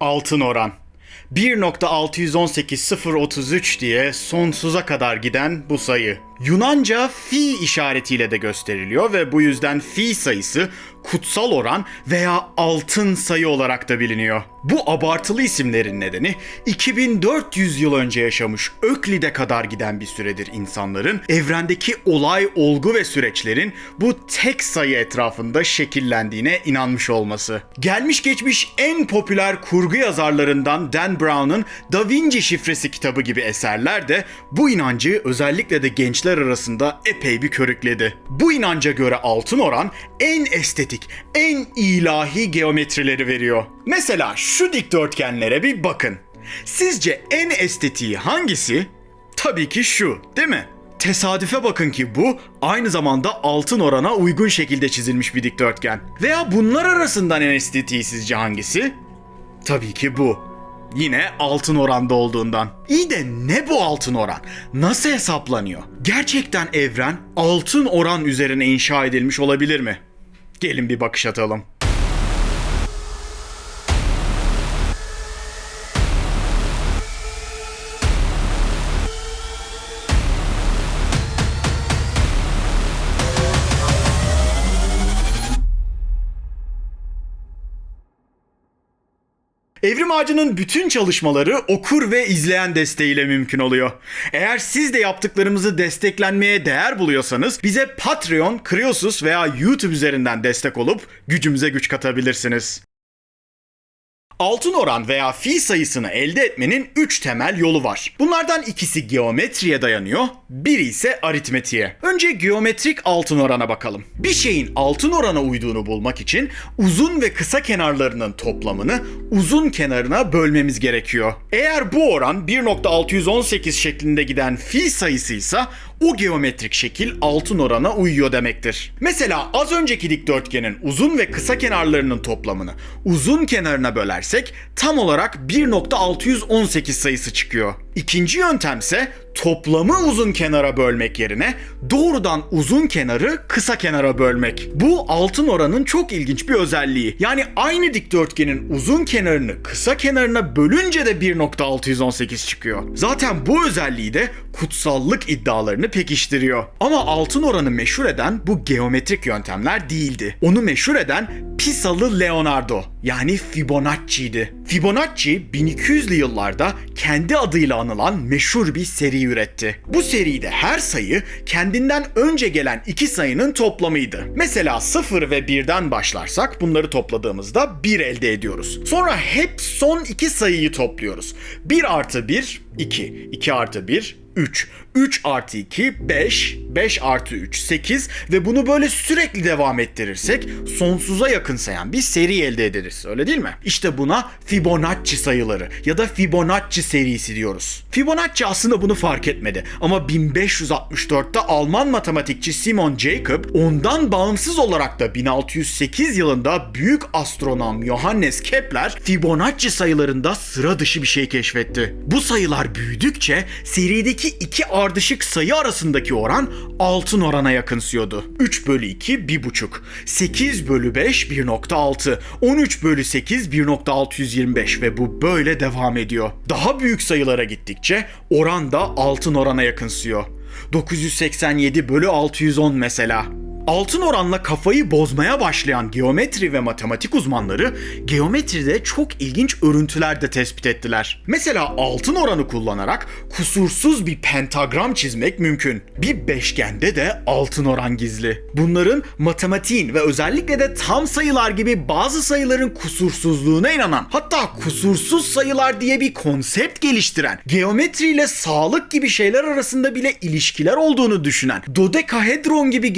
Altın oran. 1.618033 diye sonsuza kadar giden bu sayı. Yunanca fi işaretiyle de gösteriliyor ve bu yüzden fi sayısı kutsal oran veya altın sayı olarak da biliniyor. Bu abartılı isimlerin nedeni 2400 yıl önce yaşamış Öklid'e kadar giden bir süredir insanların evrendeki olay, olgu ve süreçlerin bu tek sayı etrafında şekillendiğine inanmış olması. Gelmiş geçmiş en popüler kurgu yazarlarından Dan Brown'un Da Vinci şifresi kitabı gibi eserler de bu inancı özellikle de gençler arasında epey bir körükledi. Bu inanca göre altın oran en estetik, en ilahi geometrileri veriyor. Mesela şu dikdörtgenlere bir bakın. Sizce en estetiği hangisi? Tabii ki şu, değil mi? Tesadüfe bakın ki bu aynı zamanda altın orana uygun şekilde çizilmiş bir dikdörtgen. Veya bunlar arasından en estetiği sizce hangisi? Tabii ki bu. Yine altın oranda olduğundan. İyi de ne bu altın oran? Nasıl hesaplanıyor? Gerçekten evren altın oran üzerine inşa edilmiş olabilir mi? Gelin bir bakış atalım. Evrim Ağacı'nın bütün çalışmaları okur ve izleyen desteğiyle mümkün oluyor. Eğer siz de yaptıklarımızı desteklenmeye değer buluyorsanız bize Patreon, Kriyosus veya YouTube üzerinden destek olup gücümüze güç katabilirsiniz. Altın oran veya fi sayısını elde etmenin 3 temel yolu var. Bunlardan ikisi geometriye dayanıyor, biri ise aritmetiğe. Önce geometrik altın orana bakalım. Bir şeyin altın orana uyduğunu bulmak için uzun ve kısa kenarlarının toplamını uzun kenarına bölmemiz gerekiyor. Eğer bu oran 1.618 şeklinde giden fi sayısıysa o geometrik şekil altın orana uyuyor demektir. Mesela az önceki dikdörtgenin uzun ve kısa kenarlarının toplamını uzun kenarına bölersek tam olarak 1.618 sayısı çıkıyor. İkinci yöntemse toplamı uzun kenara bölmek yerine doğrudan uzun kenarı kısa kenara bölmek. Bu altın oranın çok ilginç bir özelliği. Yani aynı dikdörtgenin uzun kenarını kısa kenarına bölünce de 1.618 çıkıyor. Zaten bu özelliği de kutsallık iddialarını pekiştiriyor. Ama altın oranı meşhur eden bu geometrik yöntemler değildi. Onu meşhur eden Pisalı Leonardo yani Fibonacci'ydi. Fibonacci 1200'lü yıllarda kendi adıyla anılan meşhur bir seri üretti. Bu seride her sayı kendinden önce gelen iki sayının toplamıydı. Mesela 0 ve 1'den başlarsak bunları topladığımızda 1 elde ediyoruz. Sonra hep son iki sayıyı topluyoruz. 1 artı 1 2, 2 artı 1 3. 3 artı 2 5, 5 artı 3 8 ve bunu böyle sürekli devam ettirirsek sonsuza yakın sayan bir seri elde ederiz. Öyle değil mi? İşte buna Fibonacci sayıları ya da Fibonacci serisi diyoruz. Fibonacci aslında bunu fark etmedi ama 1564'te Alman matematikçi Simon Jacob ondan bağımsız olarak da 1608 yılında büyük astronom Johannes Kepler Fibonacci sayılarında sıra dışı bir şey keşfetti. Bu sayılar büyüdükçe serideki iki ardışık sayı arasındaki oran altın orana yakınsıyordu. 3 bölü 2 1,5. 8 bölü 5 1.6. 13 bölü 8 1.625 ve bu böyle devam ediyor. Daha büyük sayılara gittikçe oran da altın orana yakınsıyor. 987 bölü 610 mesela. Altın oranla kafayı bozmaya başlayan geometri ve matematik uzmanları geometride çok ilginç örüntüler de tespit ettiler. Mesela altın oranı kullanarak kusursuz bir pentagram çizmek mümkün. Bir beşgende de altın oran gizli. Bunların matematiğin ve özellikle de tam sayılar gibi bazı sayıların kusursuzluğuna inanan, hatta kusursuz sayılar diye bir konsept geliştiren, geometriyle sağlık gibi şeyler arasında bile ilişkiler olduğunu düşünen, dodekahedron gibi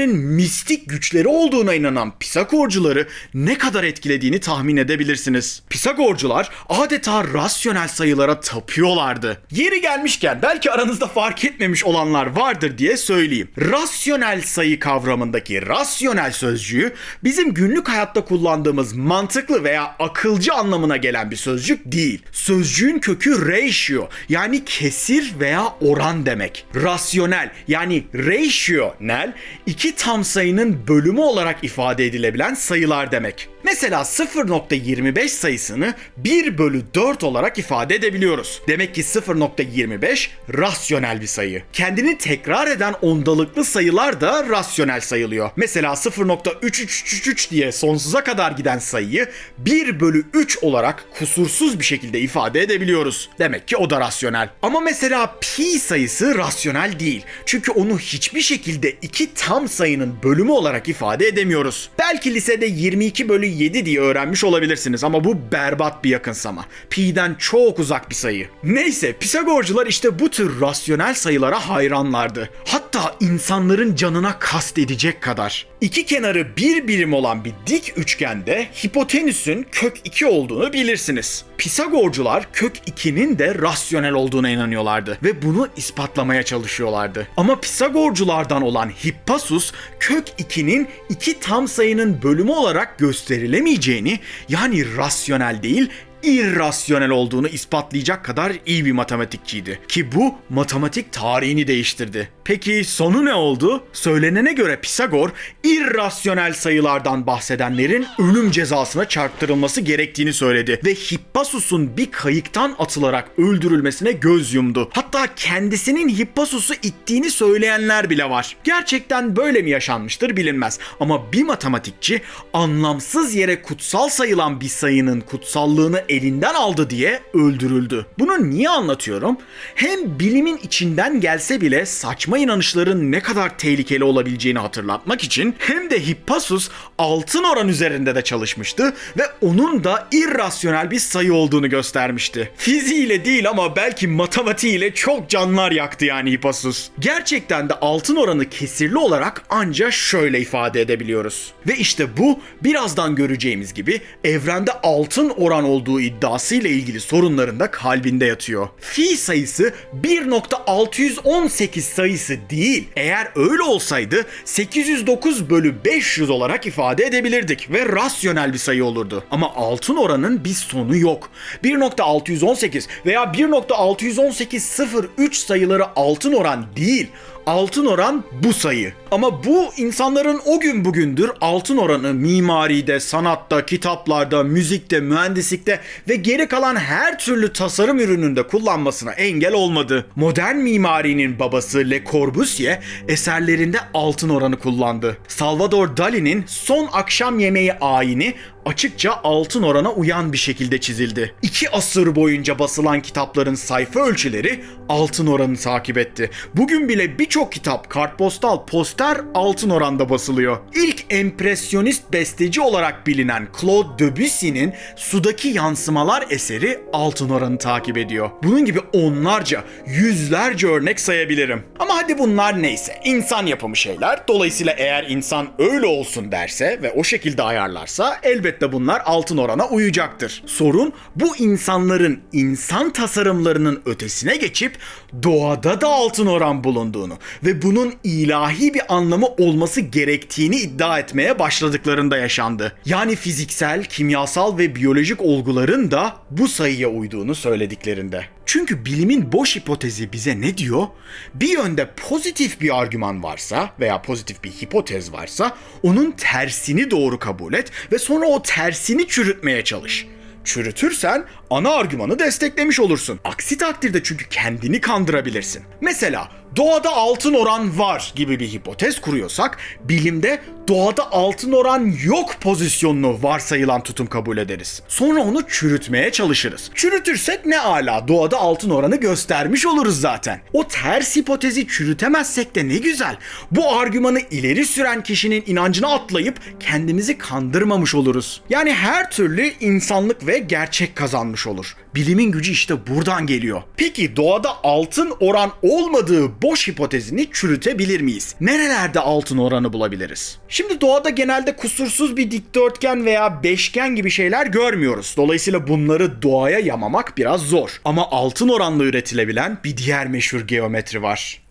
geometrilerin mistik güçleri olduğuna inanan Pisagorcuları ne kadar etkilediğini tahmin edebilirsiniz. Pisagorcular adeta rasyonel sayılara tapıyorlardı. Yeri gelmişken belki aranızda fark etmemiş olanlar vardır diye söyleyeyim. Rasyonel sayı kavramındaki rasyonel sözcüğü bizim günlük hayatta kullandığımız mantıklı veya akılcı anlamına gelen bir sözcük değil. Sözcüğün kökü ratio yani kesir veya oran demek. Rasyonel yani rationel iki tam sayının bölümü olarak ifade edilebilen sayılar demek. Mesela 0.25 sayısını 1 bölü 4 olarak ifade edebiliyoruz. Demek ki 0.25 rasyonel bir sayı. Kendini tekrar eden ondalıklı sayılar da rasyonel sayılıyor. Mesela 0.3333 diye sonsuza kadar giden sayıyı 1 bölü 3 olarak kusursuz bir şekilde ifade edebiliyoruz. Demek ki o da rasyonel. Ama mesela pi sayısı rasyonel değil. Çünkü onu hiçbir şekilde iki tam sayının bölümü olarak ifade edemiyoruz. Belki lisede 22 bölü 7 diye öğrenmiş olabilirsiniz ama bu berbat bir yakınsama. Pi'den çok uzak bir sayı. Neyse Pisagorcular işte bu tür rasyonel sayılara hayranlardı. Hatta insanların canına kast edecek kadar. İki kenarı bir birim olan bir dik üçgende hipotenüsün kök 2 olduğunu bilirsiniz. Pisagorcular kök 2'nin de rasyonel olduğuna inanıyorlardı ve bunu ispatlamaya çalışıyorlardı. Ama Pisagorculardan olan Hippasus kök 2'nin iki tam sayının bölümü olarak gösterilemeyeceğini yani rasyonel değil irrasyonel olduğunu ispatlayacak kadar iyi bir matematikçiydi. Ki bu matematik tarihini değiştirdi. Peki sonu ne oldu? Söylenene göre Pisagor irrasyonel sayılardan bahsedenlerin ölüm cezasına çarptırılması gerektiğini söyledi ve Hippasus'un bir kayıktan atılarak öldürülmesine göz yumdu. Hatta kendisinin Hippasus'u ittiğini söyleyenler bile var. Gerçekten böyle mi yaşanmıştır bilinmez ama bir matematikçi anlamsız yere kutsal sayılan bir sayının kutsallığını elinden aldı diye öldürüldü. Bunu niye anlatıyorum? Hem bilimin içinden gelse bile saçma inanışların ne kadar tehlikeli olabileceğini hatırlatmak için hem de Hippasus altın oran üzerinde de çalışmıştı ve onun da irrasyonel bir sayı olduğunu göstermişti. Fiziğiyle değil ama belki matematiğiyle çok canlar yaktı yani Hippasus. Gerçekten de altın oranı kesirli olarak ancak şöyle ifade edebiliyoruz. Ve işte bu birazdan göreceğimiz gibi evrende altın oran olduğu iddiası ile ilgili sorunların da kalbinde yatıyor. Fi sayısı 1.618 sayısı değil. Eğer öyle olsaydı 809 bölü 500 olarak ifade edebilirdik ve rasyonel bir sayı olurdu. Ama altın oranın bir sonu yok. 1.618 veya 1.61803 sayıları altın oran değil altın oran bu sayı. Ama bu insanların o gün bugündür altın oranı mimaride, sanatta, kitaplarda, müzikte, mühendislikte ve geri kalan her türlü tasarım ürününde kullanmasına engel olmadı. Modern mimarinin babası Le Corbusier eserlerinde altın oranı kullandı. Salvador Dali'nin Son Akşam Yemeği ayini açıkça altın orana uyan bir şekilde çizildi. İki asır boyunca basılan kitapların sayfa ölçüleri altın oranı takip etti. Bugün bile birçok kitap, kartpostal, poster altın oranda basılıyor. İlk empresyonist besteci olarak bilinen Claude Debussy'nin Sudaki Yansımalar eseri altın oranı takip ediyor. Bunun gibi onlarca, yüzlerce örnek sayabilirim. Ama hadi bunlar neyse. İnsan yapımı şeyler. Dolayısıyla eğer insan öyle olsun derse ve o şekilde ayarlarsa elbette bunlar altın orana uyacaktır. Sorun bu insanların insan tasarımlarının ötesine geçip doğada da altın oran bulunduğunu ve bunun ilahi bir anlamı olması gerektiğini iddia etmeye başladıklarında yaşandı. Yani fiziksel, kimyasal ve biyolojik olguların da bu sayıya uyduğunu söylediklerinde. Çünkü bilimin boş hipotezi bize ne diyor? Bir yönde pozitif bir argüman varsa veya pozitif bir hipotez varsa onun tersini doğru kabul et ve sonra o tersini çürütmeye çalış. Çürütürsen ana argümanı desteklemiş olursun. Aksi takdirde çünkü kendini kandırabilirsin. Mesela doğada altın oran var gibi bir hipotez kuruyorsak bilimde doğada altın oran yok pozisyonunu varsayılan tutum kabul ederiz. Sonra onu çürütmeye çalışırız. Çürütürsek ne ala doğada altın oranı göstermiş oluruz zaten. O ters hipotezi çürütemezsek de ne güzel. Bu argümanı ileri süren kişinin inancına atlayıp kendimizi kandırmamış oluruz. Yani her türlü insanlık ve gerçek kazanmış olur. Bilimin gücü işte buradan geliyor. Peki doğada altın oran olmadığı boş hipotezini çürütebilir miyiz? Nerelerde altın oranı bulabiliriz? Şimdi doğada genelde kusursuz bir dikdörtgen veya beşgen gibi şeyler görmüyoruz. Dolayısıyla bunları doğaya yamamak biraz zor. Ama altın oranla üretilebilen bir diğer meşhur geometri var.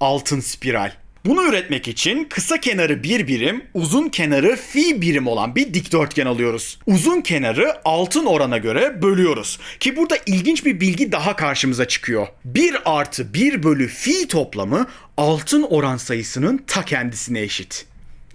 Altın spiral. Bunu üretmek için kısa kenarı bir birim, uzun kenarı fi birim olan bir dikdörtgen alıyoruz. Uzun kenarı altın orana göre bölüyoruz. Ki burada ilginç bir bilgi daha karşımıza çıkıyor. 1 artı 1 bölü fi toplamı altın oran sayısının ta kendisine eşit.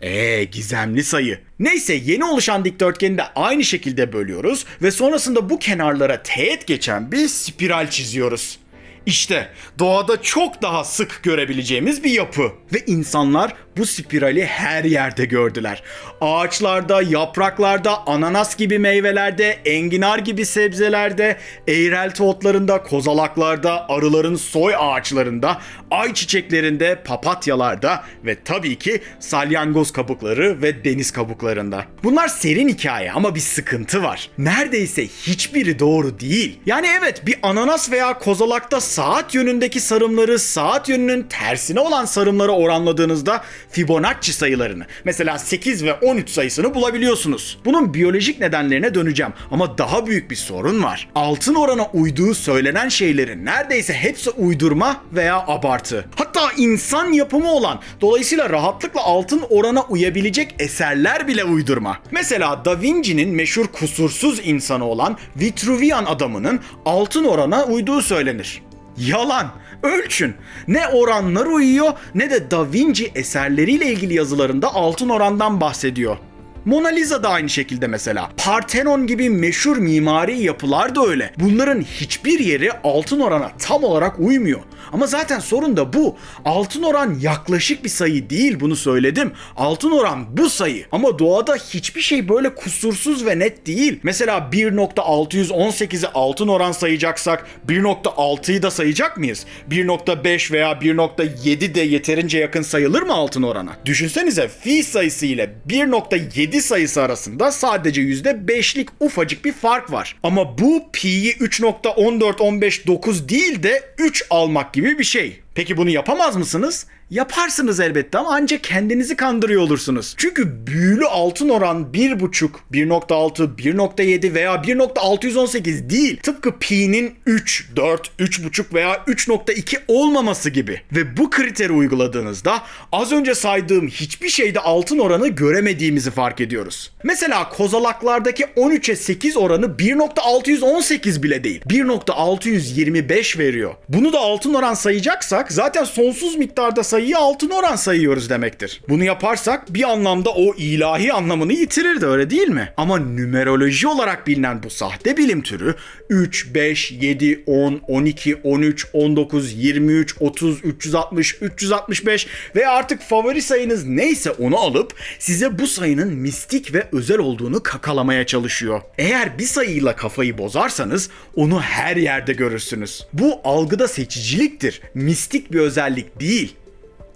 Eee gizemli sayı. Neyse yeni oluşan dikdörtgeni de aynı şekilde bölüyoruz ve sonrasında bu kenarlara teğet geçen bir spiral çiziyoruz. İşte doğada çok daha sık görebileceğimiz bir yapı. Ve insanlar bu spirali her yerde gördüler. Ağaçlarda, yapraklarda, ananas gibi meyvelerde, enginar gibi sebzelerde, eğrelti otlarında, kozalaklarda, arıların soy ağaçlarında, ay çiçeklerinde, papatyalarda ve tabii ki salyangoz kabukları ve deniz kabuklarında. Bunlar serin hikaye ama bir sıkıntı var. Neredeyse hiçbiri doğru değil. Yani evet bir ananas veya kozalakta saat yönündeki sarımları saat yönünün tersine olan sarımları oranladığınızda Fibonacci sayılarını mesela 8 ve 13 sayısını bulabiliyorsunuz. Bunun biyolojik nedenlerine döneceğim ama daha büyük bir sorun var. Altın orana uyduğu söylenen şeylerin neredeyse hepsi uydurma veya abartı. Hatta insan yapımı olan dolayısıyla rahatlıkla altın orana uyabilecek eserler bile uydurma. Mesela Da Vinci'nin meşhur kusursuz insanı olan Vitruvian adamının altın orana uyduğu söylenir. Yalan. Ölçün. Ne oranlar uyuyor ne de Da Vinci eserleriyle ilgili yazılarında altın orandan bahsediyor. Mona Lisa da aynı şekilde mesela. Parthenon gibi meşhur mimari yapılar da öyle. Bunların hiçbir yeri altın orana tam olarak uymuyor. Ama zaten sorun da bu. Altın oran yaklaşık bir sayı değil bunu söyledim. Altın oran bu sayı. Ama doğada hiçbir şey böyle kusursuz ve net değil. Mesela 1.618'i altın oran sayacaksak 1.6'yı da sayacak mıyız? 1.5 veya 1.7 de yeterince yakın sayılır mı altın orana? Düşünsenize fi sayısı ile 1.7 sayısı arasında sadece %5'lik ufacık bir fark var. Ama bu pi'yi 3.14159 değil de 3 almak gibi bir şey. Peki bunu yapamaz mısınız? Yaparsınız elbette ama ancak kendinizi kandırıyor olursunuz. Çünkü büyülü altın oran 1.5, 1.6, 1.7 veya 1.618 değil. Tıpkı pi'nin 3, 4, 3.5 veya 3.2 olmaması gibi. Ve bu kriteri uyguladığınızda az önce saydığım hiçbir şeyde altın oranı göremediğimizi fark ediyoruz. Mesela kozalaklardaki 13'e 8 oranı 1.618 bile değil. 1.625 veriyor. Bunu da altın oran sayacaksak zaten sonsuz miktarda sayıyı altın oran sayıyoruz demektir. Bunu yaparsak bir anlamda o ilahi anlamını yitirirdi öyle değil mi? Ama numeroloji olarak bilinen bu sahte bilim türü 3, 5, 7, 10, 12, 13, 19, 23, 30, 360, 365 ve artık favori sayınız neyse onu alıp size bu sayının mistik ve özel olduğunu kakalamaya çalışıyor. Eğer bir sayıyla kafayı bozarsanız onu her yerde görürsünüz. Bu algıda seçiciliktir. Mistik bir özellik değil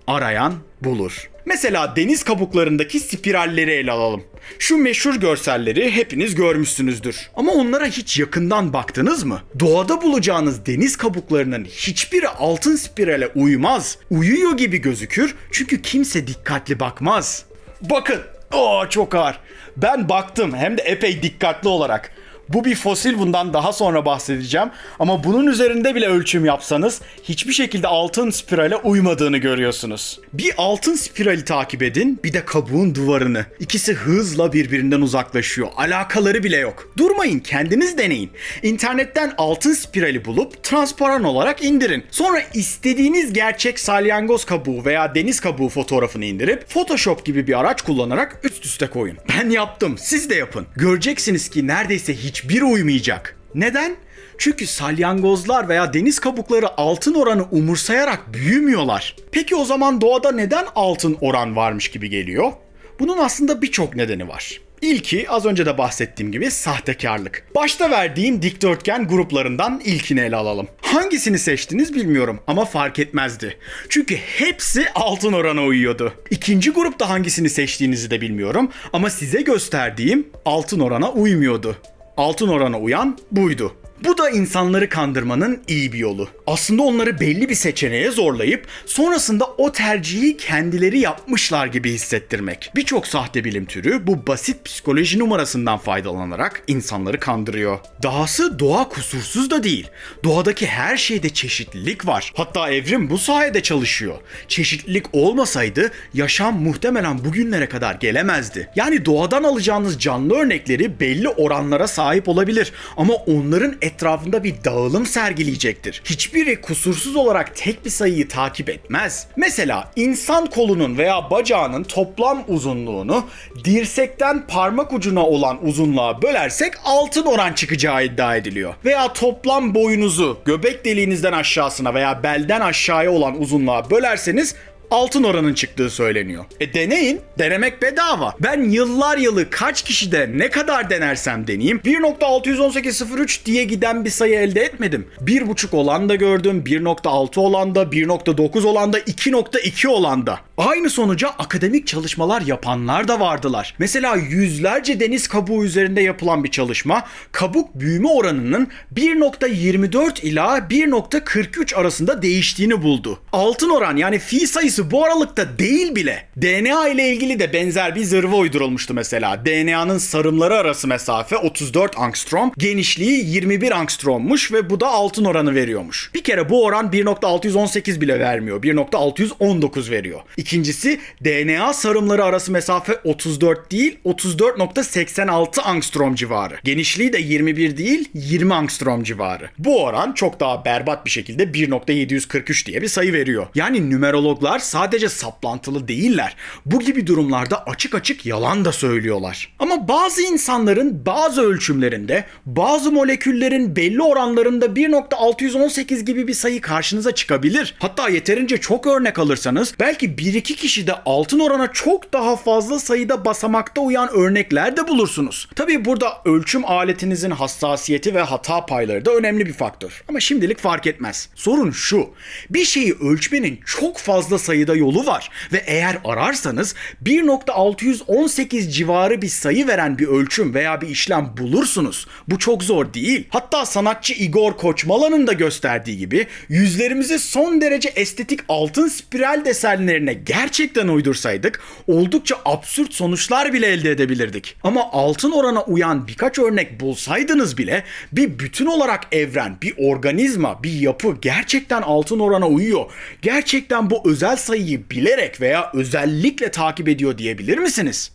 arayan bulur. Mesela deniz kabuklarındaki spiralleri ele alalım. Şu meşhur görselleri hepiniz görmüşsünüzdür. Ama onlara hiç yakından baktınız mı? Doğada bulacağınız deniz kabuklarının hiçbiri altın spirale uymaz. Uyuyor gibi gözükür çünkü kimse dikkatli bakmaz. Bakın, o çok ağır. Ben baktım hem de epey dikkatli olarak. Bu bir fosil bundan daha sonra bahsedeceğim. Ama bunun üzerinde bile ölçüm yapsanız hiçbir şekilde altın spirale uymadığını görüyorsunuz. Bir altın spirali takip edin bir de kabuğun duvarını. İkisi hızla birbirinden uzaklaşıyor. Alakaları bile yok. Durmayın kendiniz deneyin. İnternetten altın spirali bulup transparan olarak indirin. Sonra istediğiniz gerçek salyangoz kabuğu veya deniz kabuğu fotoğrafını indirip Photoshop gibi bir araç kullanarak üst üste koyun. Ben yaptım. Siz de yapın. Göreceksiniz ki neredeyse hiçbir uymayacak. Neden? Çünkü salyangozlar veya deniz kabukları altın oranı umursayarak büyümüyorlar. Peki o zaman doğada neden altın oran varmış gibi geliyor? Bunun aslında birçok nedeni var. İlki az önce de bahsettiğim gibi sahtekarlık. Başta verdiğim dikdörtgen gruplarından ilkini ele alalım. Hangisini seçtiniz bilmiyorum ama fark etmezdi. Çünkü hepsi altın orana uyuyordu. İkinci grupta hangisini seçtiğinizi de bilmiyorum ama size gösterdiğim altın orana uymuyordu. Altın orana uyan buydu. Bu da insanları kandırmanın iyi bir yolu. Aslında onları belli bir seçeneğe zorlayıp sonrasında o tercihi kendileri yapmışlar gibi hissettirmek. Birçok sahte bilim türü bu basit psikoloji numarasından faydalanarak insanları kandırıyor. Dahası doğa kusursuz da değil. Doğadaki her şeyde çeşitlilik var. Hatta evrim bu sayede çalışıyor. Çeşitlilik olmasaydı yaşam muhtemelen bugünlere kadar gelemezdi. Yani doğadan alacağınız canlı örnekleri belli oranlara sahip olabilir ama onların etrafında bir dağılım sergileyecektir. Hiçbiri kusursuz olarak tek bir sayıyı takip etmez. Mesela insan kolunun veya bacağının toplam uzunluğunu dirsekten parmak ucuna olan uzunluğa bölersek altın oran çıkacağı iddia ediliyor. Veya toplam boyunuzu göbek deliğinizden aşağısına veya belden aşağıya olan uzunluğa bölerseniz altın oranın çıktığı söyleniyor. E deneyin. Denemek bedava. Ben yıllar yılı kaç kişide ne kadar denersem deneyeyim 1.61803 diye giden bir sayı elde etmedim. 1.5 olan da gördüm, 1.6 olan da, 1.9 olan da, 2.2 olan da. Aynı sonuca akademik çalışmalar yapanlar da vardılar. Mesela yüzlerce deniz kabuğu üzerinde yapılan bir çalışma kabuk büyüme oranının 1.24 ila 1.43 arasında değiştiğini buldu. Altın oran yani fi sayısı bu aralıkta değil bile. DNA ile ilgili de benzer bir zırva uydurulmuştu mesela. DNA'nın sarımları arası mesafe 34 angstrom, genişliği 21 angstrommuş ve bu da altın oranı veriyormuş. Bir kere bu oran 1.618 bile vermiyor. 1.619 veriyor. İkincisi DNA sarımları arası mesafe 34 değil 34.86 angstrom civarı. Genişliği de 21 değil 20 angstrom civarı. Bu oran çok daha berbat bir şekilde 1.743 diye bir sayı veriyor. Yani numerologlar sadece saplantılı değiller. Bu gibi durumlarda açık açık yalan da söylüyorlar. Ama bazı insanların bazı ölçümlerinde bazı moleküllerin belli oranlarında 1.618 gibi bir sayı karşınıza çıkabilir. Hatta yeterince çok örnek alırsanız belki 1-2 kişide altın orana çok daha fazla sayıda basamakta uyan örnekler de bulursunuz. Tabi burada ölçüm aletinizin hassasiyeti ve hata payları da önemli bir faktör. Ama şimdilik fark etmez. Sorun şu. Bir şeyi ölçmenin çok fazla sayıda yolu var ve eğer ararsanız 1.618 civarı bir sayı veren bir ölçüm veya bir işlem bulursunuz. Bu çok zor değil. Hatta sanatçı Igor Koçmalan'ın da gösterdiği gibi yüzlerimizi son derece estetik altın spiral desenlerine gerçekten uydursaydık oldukça absürt sonuçlar bile elde edebilirdik. Ama altın orana uyan birkaç örnek bulsaydınız bile bir bütün olarak evren, bir organizma, bir yapı gerçekten altın orana uyuyor. Gerçekten bu özel sayıyı bilerek veya özellikle takip ediyor diyebilir misiniz?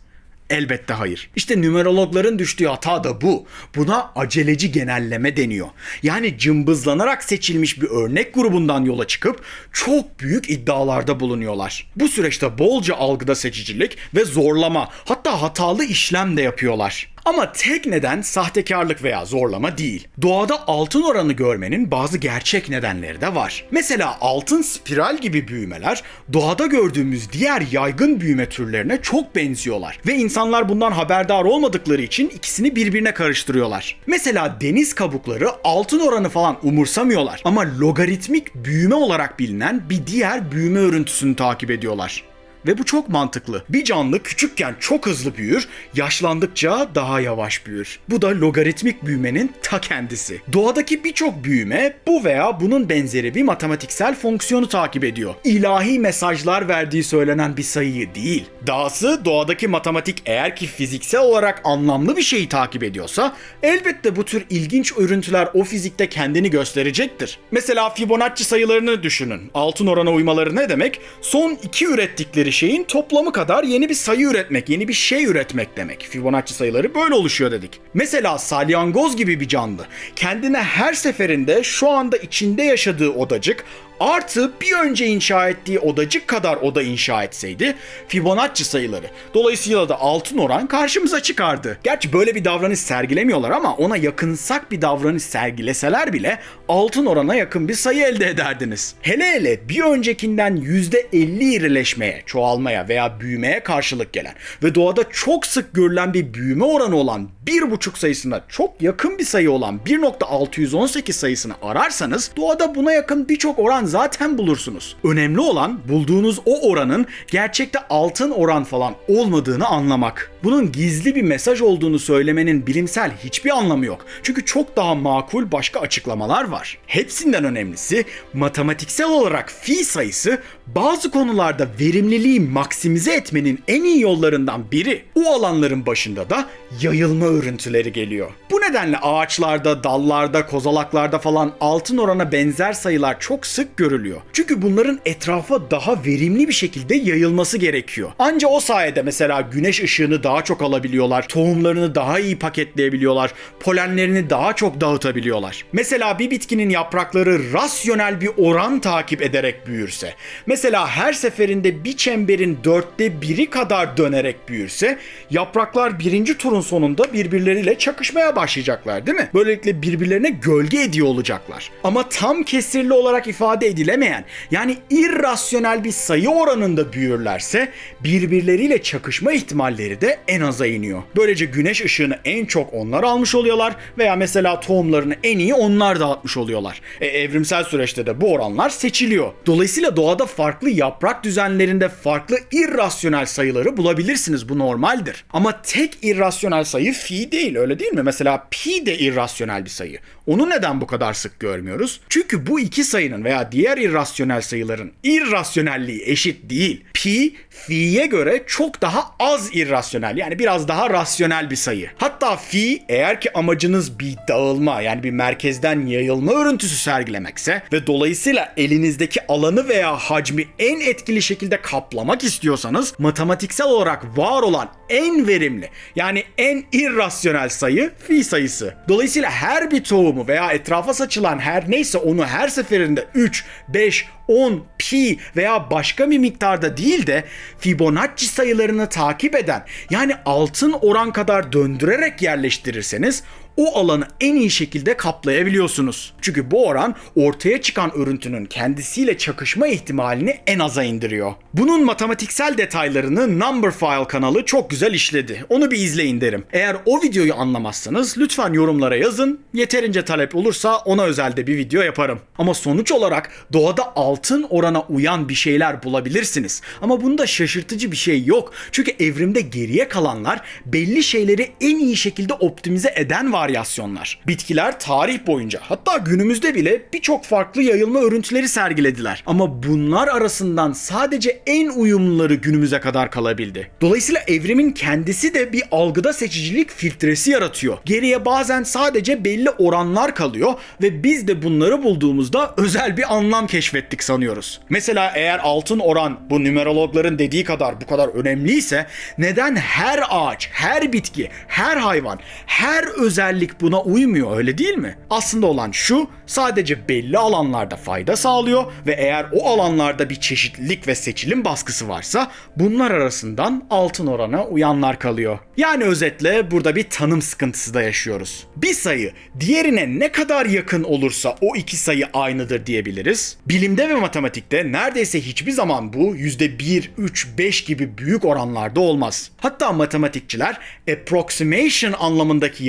Elbette hayır. İşte numerologların düştüğü hata da bu. Buna aceleci genelleme deniyor. Yani cımbızlanarak seçilmiş bir örnek grubundan yola çıkıp çok büyük iddialarda bulunuyorlar. Bu süreçte bolca algıda seçicilik ve zorlama hatta hatalı işlem de yapıyorlar. Ama tek neden sahtekarlık veya zorlama değil. Doğada altın oranı görmenin bazı gerçek nedenleri de var. Mesela altın spiral gibi büyümeler doğada gördüğümüz diğer yaygın büyüme türlerine çok benziyorlar. Ve insanlar bundan haberdar olmadıkları için ikisini birbirine karıştırıyorlar. Mesela deniz kabukları altın oranı falan umursamıyorlar ama logaritmik büyüme olarak bilinen bir diğer büyüme örüntüsünü takip ediyorlar. Ve bu çok mantıklı. Bir canlı küçükken çok hızlı büyür, yaşlandıkça daha yavaş büyür. Bu da logaritmik büyümenin ta kendisi. Doğadaki birçok büyüme bu veya bunun benzeri bir matematiksel fonksiyonu takip ediyor. İlahi mesajlar verdiği söylenen bir sayıyı değil. Dahası doğadaki matematik eğer ki fiziksel olarak anlamlı bir şeyi takip ediyorsa elbette bu tür ilginç örüntüler o fizikte kendini gösterecektir. Mesela Fibonacci sayılarını düşünün. Altın orana uymaları ne demek? Son iki ürettikleri şeyin toplamı kadar yeni bir sayı üretmek, yeni bir şey üretmek demek. Fibonacci sayıları böyle oluşuyor dedik. Mesela salyangoz gibi bir canlı kendine her seferinde şu anda içinde yaşadığı odacık artı bir önce inşa ettiği odacık kadar oda inşa etseydi Fibonacci sayıları. Dolayısıyla da altın oran karşımıza çıkardı. Gerçi böyle bir davranış sergilemiyorlar ama ona yakınsak bir davranış sergileseler bile altın orana yakın bir sayı elde ederdiniz. Hele hele bir öncekinden %50 irileşmeye, çoğalmaya veya büyümeye karşılık gelen ve doğada çok sık görülen bir büyüme oranı olan 1,5 sayısına çok yakın bir sayı olan 1.618 sayısını ararsanız doğada buna yakın birçok oran zaten bulursunuz. Önemli olan bulduğunuz o oranın gerçekte altın oran falan olmadığını anlamak. Bunun gizli bir mesaj olduğunu söylemenin bilimsel hiçbir anlamı yok. Çünkü çok daha makul başka açıklamalar var. Hepsinden önemlisi matematiksel olarak fi sayısı bazı konularda verimliliği maksimize etmenin en iyi yollarından biri. O alanların başında da yayılma örüntüleri geliyor. Bu nedenle ağaçlarda, dallarda, kozalaklarda falan altın orana benzer sayılar çok sık görülüyor. Çünkü bunların etrafa daha verimli bir şekilde yayılması gerekiyor. Anca o sayede mesela güneş ışığını daha daha çok alabiliyorlar. Tohumlarını daha iyi paketleyebiliyorlar. Polenlerini daha çok dağıtabiliyorlar. Mesela bir bitkinin yaprakları rasyonel bir oran takip ederek büyürse, mesela her seferinde bir çemberin dörtte biri kadar dönerek büyürse, yapraklar birinci turun sonunda birbirleriyle çakışmaya başlayacaklar değil mi? Böylelikle birbirlerine gölge ediyor olacaklar. Ama tam kesirli olarak ifade edilemeyen, yani irrasyonel bir sayı oranında büyürlerse, birbirleriyle çakışma ihtimalleri de en aza iniyor. Böylece güneş ışığını en çok onlar almış oluyorlar veya mesela tohumlarını en iyi onlar dağıtmış oluyorlar. E, evrimsel süreçte de bu oranlar seçiliyor. Dolayısıyla doğada farklı yaprak düzenlerinde farklı irrasyonel sayıları bulabilirsiniz. Bu normaldir. Ama tek irrasyonel sayı fi değil öyle değil mi? Mesela pi de irrasyonel bir sayı. Onu neden bu kadar sık görmüyoruz? Çünkü bu iki sayının veya diğer irrasyonel sayıların irrasyonelliği eşit değil. Pi, fi'ye göre çok daha az irrasyonel yani biraz daha rasyonel bir sayı. Hatta fi eğer ki amacınız bir dağılma yani bir merkezden yayılma örüntüsü sergilemekse ve dolayısıyla elinizdeki alanı veya hacmi en etkili şekilde kaplamak istiyorsanız matematiksel olarak var olan en verimli yani en irrasyonel sayı fi sayısı. Dolayısıyla her bir tohumu veya etrafa saçılan her neyse onu her seferinde 3, 5, 10, pi veya başka bir miktarda değil de Fibonacci sayılarını takip eden yani altın oran kadar döndürerek yerleştirirseniz o alanı en iyi şekilde kaplayabiliyorsunuz. Çünkü bu oran ortaya çıkan örüntünün kendisiyle çakışma ihtimalini en aza indiriyor. Bunun matematiksel detaylarını Numberphile kanalı çok güzel işledi. Onu bir izleyin derim. Eğer o videoyu anlamazsanız lütfen yorumlara yazın. Yeterince talep olursa ona özel de bir video yaparım. Ama sonuç olarak doğada altın orana uyan bir şeyler bulabilirsiniz. Ama bunda şaşırtıcı bir şey yok. Çünkü evrimde geriye kalanlar belli şeyleri en iyi şekilde optimize eden varyasyonlar. Bitkiler tarih boyunca hatta günümüzde bile birçok farklı yayılma örüntüleri sergilediler. Ama bunlar arasından sadece en uyumluları günümüze kadar kalabildi. Dolayısıyla evrimin kendisi de bir algıda seçicilik filtresi yaratıyor. Geriye bazen sadece belli oranlar kalıyor ve biz de bunları bulduğumuzda özel bir anlam keşfettik sanıyoruz. Mesela eğer altın oran bu numerologların dediği kadar bu kadar önemliyse neden her ağaç, her bitki, her hayvan, her özellik buna uymuyor öyle değil mi? Aslında olan şu sadece belli alanlarda fayda sağlıyor ve eğer o alanlarda bir çeşitlilik ve seçilim baskısı varsa bunlar arasından altın orana uyanlar kalıyor. Yani özetle burada bir tanım sıkıntısı da yaşıyoruz. Bir sayı diğerine ne kadar yakın olursa o iki sayı aynıdır diyebiliriz. Bilimde ve matematikte neredeyse hiçbir zaman bu %1, 3, 5 gibi büyük oranlarda olmaz. Hatta matematikçiler approximation anlamındaki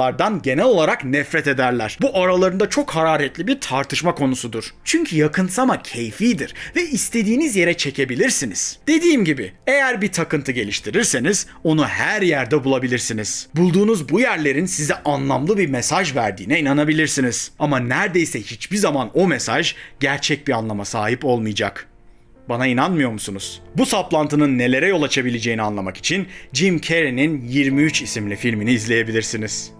yakınsamalardan genel olarak nefret ederler. Bu aralarında çok hararetli bir tartışma konusudur. Çünkü yakınsama keyfidir ve istediğiniz yere çekebilirsiniz. Dediğim gibi eğer bir takıntı geliştirirseniz onu her yerde bulabilirsiniz. Bulduğunuz bu yerlerin size anlamlı bir mesaj verdiğine inanabilirsiniz. Ama neredeyse hiçbir zaman o mesaj gerçek bir anlama sahip olmayacak. Bana inanmıyor musunuz? Bu saplantının nelere yol açabileceğini anlamak için Jim Carrey'nin 23 isimli filmini izleyebilirsiniz.